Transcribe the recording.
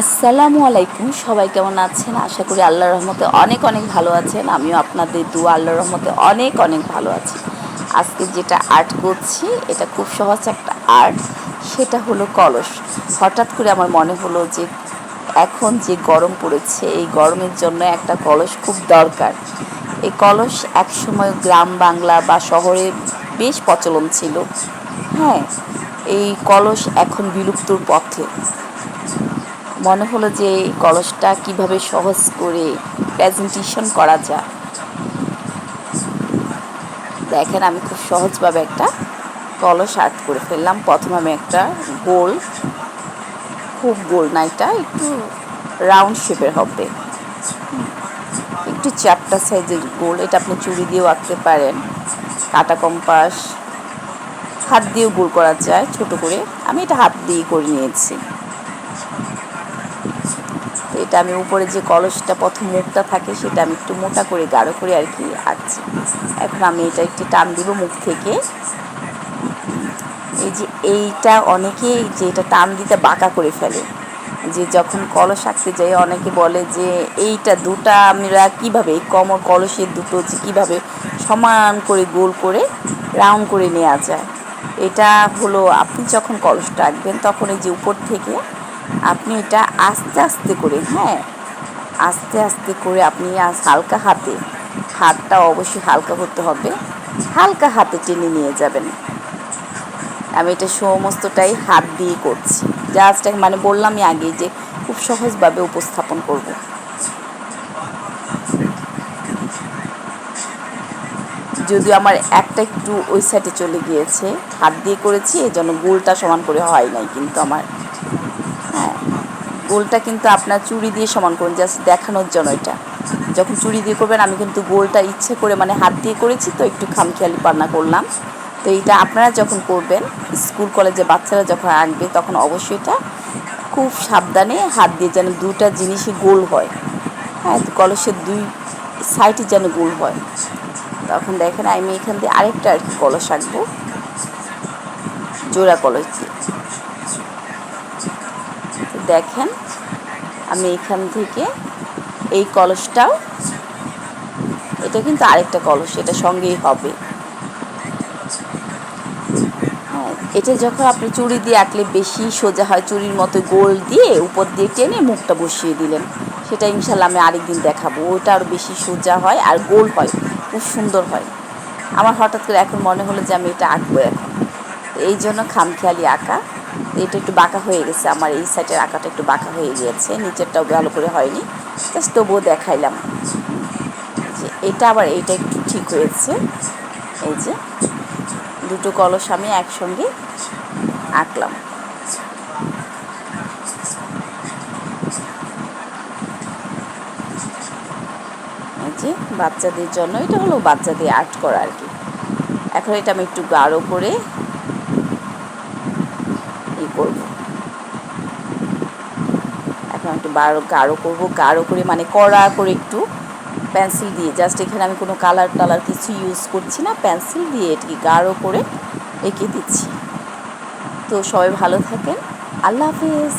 আসসালামু আলাইকুম, সবাই কেমন আছেন? আশা করি আল্লাহর রহমতে অনেক অনেক ভালো আছেন। আমিও আপনাদের দু আল্লাহর রহমতে অনেক অনেক ভালো আছি। আজকে যেটা আর্ট করছি, এটা খুব সহজ একটা আর্ট, সেটা হলো কলস। হঠাৎ করে আমার মনে হলো যে এখন যে গরম পড়েছে, এই গরমের জন্য একটা কলস খুব দরকার। এই কলস একসময় গ্রাম বাংলা বা শহরে বেশ প্রচলন ছিল। হ্যাঁ এই কলস এখন বিলুপ্তর পথে। মনে হলো যে কলসটা কীভাবে সহজ করে প্রেজেন্টেশন করা যায়। দেখেন, আমি খুব সহজভাবে একটা কলস আর্ট করে ফেললাম। প্রথমে আমি একটা গোল, খুব গোল না এটা, একটু রাউন্ড শেপের হবে। একটু চ্যাপটা সাইজের গোল, এটা আপনি চুড়ি দিয়েও আঁকতে পারেন। কাটা কম্পাস, হাত দিয়েও গোল করা যায়, ছোট করে। আমি এটা হাত দিয়ে করে নিয়েছি। এটা আমি উপরে যে কলসটা প্রথম মুখটা থাকে সেটা আমি একটু মোটা করে গাঢ় করে আর কি আঁকছি এখন আমি এটা একটু টান দিব মুখ থেকে। এই যে এইটা অনেকেই যে এটা টান দিতে বাঁকা করে ফেলে। যে যখন কলস আঁকতে যাই অনেকে বলে যে এইটা দুটা আমরা কীভাবে, এই কমর কলসের দুটো যে কীভাবে সমান করে গোল করে রাউন্ড করে নেওয়া যায়। এটা হলো আপনি যখন কলসটা আঁকবেন তখন এই যে উপর থেকে আপনি এটা আস্তে আস্তে করে হ্যাঁ আস্তে আস্তে করে আপনি হালকা হাতে, হাতটা অবশ্যই হালকা করতে হবে। হালকা হাতে টেনে নিয়ে যাবেন। আমি এটা সমস্তটাই হাত দিয়ে করছি। জাস্ট মানে বললামই আগে যে খুব সহজভাবে উপস্থাপন করব। যদিও আমার একটা একটু ওই সাইডে চলে গিয়েছে, হাত দিয়ে করেছি, এই জন্য গোলটা সমান করে হয় নাই কিন্তু আমার। গোলটা কিন্তু আপনার চুড়ি দিয়ে সমান করুন জাস্ট দেখানোর জন্য এটা। যখন চুড়ি দিয়ে করবেন, আমি কিন্তু গোলটা ইচ্ছে করে মানে হাত দিয়ে করেছি, তো একটু খামখেয়ালি পান্না করলাম। তো এইটা আপনারা যখন করবেন, স্কুল কলেজে বাচ্চারা যখন আঁকবে, তখন অবশ্যই এটা খুব সাবধানে হাত দিয়ে যেন দুটা জিনিসই গোল হয়। হ্যাঁ কলসের দুই সাইডে যেন গোল হয়। তখন দেখেন আমি এখান দিয়ে আরেকটা আর কি কলস আঁকবো। জোড়া কলস দিয়ে। দেখেন, আমি এখান থেকে এই কলসটাও, এটা কিন্তু আরেকটা কলস, এটা সঙ্গেই হবে। হ্যাঁ এটা যখন আপনি চুড়ি দিয়ে আঁকলে বেশি সোজা হয়, চুড়ির মতো গোল দিয়ে উপর দিয়ে টেনে মুখটা বসিয়ে দিলেন, সেটা ইনশাল্লাহ আমি আরেকদিন দেখাবো। ওটা আরও বেশি সোজা হয় আর গোল হয়, খুব সুন্দর হয়। আমার হঠাৎ করে এখন মনে হলো যে আমি এটা আঁকবো এখন। এই জন্য খামখেয়ালি আঁকা। এটা একটু বাঁকা হয়ে গেছে, আমার এই সাইডের আঁকাটা একটু বাঁকা হয়ে গিয়েছে, নিচেরটাও ভালো করে হয়নি। জাস্ট তবুও দেখাইলাম। যে এটা আবার এইটা একটু ঠিক হয়েছে। এই যে দুটো কলস আমি একসঙ্গে আঁকলাম। যে বাচ্চাদের জন্য, এটা হলো বাচ্চাদের আর্ট করা আর কি। এখন এটা আমি একটু গাঢ় করে করব। এখন একটু বারো গাঢ় করব, গাঢ় করে মানে কড়া করে একটু পেন্সিল দিয়ে জাস্ট এখানে আমি কোনো কালার টালার কিছু ইউজ করছি না পেন্সিল দিয়ে এটিকে গাঢ় করে এঁকে দিচ্ছি। তো সবাই ভালো থাকেন, আল্লাহ হাফিজ।